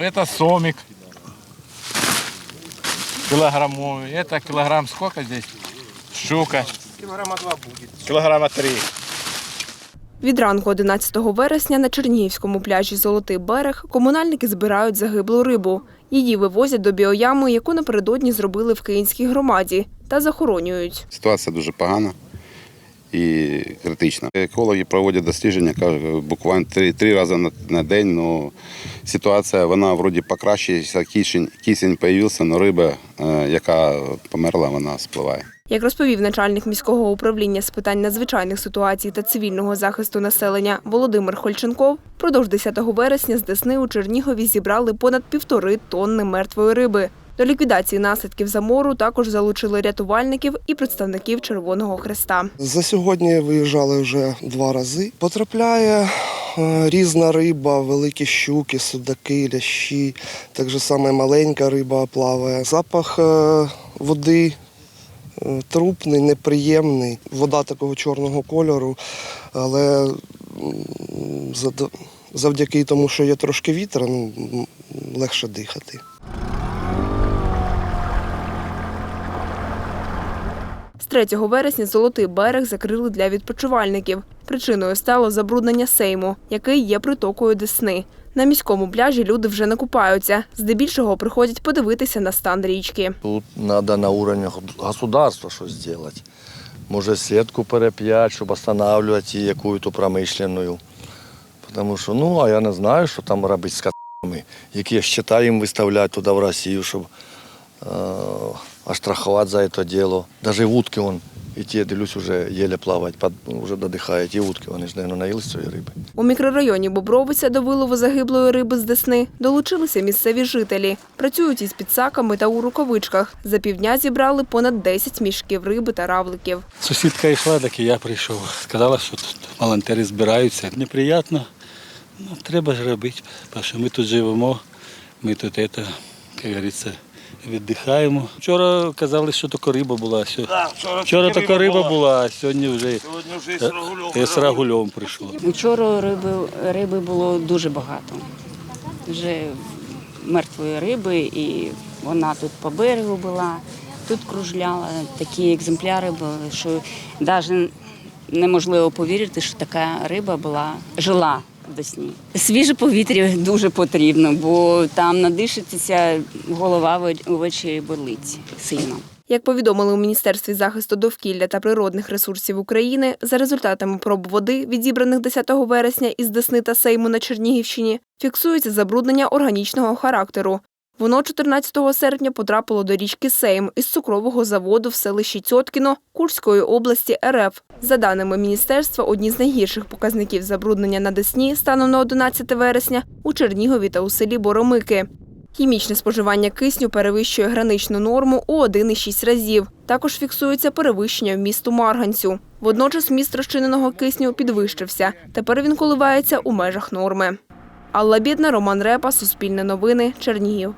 Это сомик килограммовый. Это килограмм сколько здесь? Щука. Килограмма два будет. Килограмма три. Від ранку 11 вересня на Чернігівському пляжі Золотий берег комунальники збирають загиблу рибу. Її вивозять до біоями, яку напередодні зробили в Київській громаді, та захоронюють. Ситуація дуже погана і критична. Екологи проводять дослідження, кажуть, буквально три, три рази на, на день. Ну, ситуація вона вроді покращується, кисень, кисень з'явився, але риба, е, яка померла, вона спливає. Як розповів начальник міського управління з питань надзвичайних ситуацій та цивільного захисту населення Володимир Хольченков, продовж 10 вересня з Десни у Чернігові зібрали понад півтори тонни мертвої риби. До ліквідації наслідків замору також залучили рятувальників і представників Червоного Хреста. За сьогодні виїжджали вже два рази. Потрапляє е, різна риба, великі щуки, судаки, лящі. Так же саме маленька риба плаває. Запах е, води е, трупний, неприємний. Вода такого чорного кольору, але завдяки тому, що є трошки вітра, ну, легше дихати. 3 вересня Золотий берег закрили для відпочивальників. Причиною стало забруднення Сейму, який є притокою Десни. На міському пляжі люди вже не купаються. Здебільшого приходять подивитися на стан річки. Тут надо на уровне государства щось зробити. Може, сітку переп'ять, щоб останавливати її яку-то. Тому що, ну, а я не знаю, що там робити з котами, які їм виставляти туди в Росію, щоб е, оштрафувати за це діло. Даже вудки вон, і ті, дивлюсь, вже єле плавають, вже додихають і вудки, вони ж, мабуть, наїлись цієї риби. У мікрорайоні Бобровиця до вилову загиблої риби з Десни долучилися місцеві жителі. Працюють із підсаками та у рукавичках. За півдня зібрали понад 10 мішків риби та равликів. Сусідка йшла, так і я прийшов. Сказала, що тут волонтери збираються. Неприємно, ну, треба ж робити, тому що ми тут живемо, ми тут, це, як говориться, віддихаємо. Вчора казали, що тільки риба була. а сьо- Вчора тільки риба була, а сьогодні вже е, і з рагульом прийшло. Учора риби, риби було дуже багато. Вже мертвої риби, і вона тут по берегу була, тут кружляла. Такі екземпляри були, що навіть неможливо повірити, що така риба була жила в Свіже повітря дуже потрібно, бо там надишитися голова ввечері болить сильно. Як повідомили у Міністерстві захисту довкілля та природних ресурсів України, за результатами проб води, відібраних 10 вересня із Десни та Сейму на Чернігівщині, фіксується забруднення органічного характеру. Воно 14 серпня потрапило до річки Сейм із цукрового заводу в селищі Тьоткіно Курської області РФ. За даними міністерства, одні з найгірших показників забруднення на Десні станом на 11 вересня у Чернігові та у селі Боромики. Хімічне споживання кисню перевищує граничну норму у 1,6 разів. Також фіксується перевищення вмісту марганцю. Водночас вміст розчиненого кисню підвищився. Тепер він коливається у межах норми. Алла Бідна, Роман Репа, Суспільне новини, Чернігів.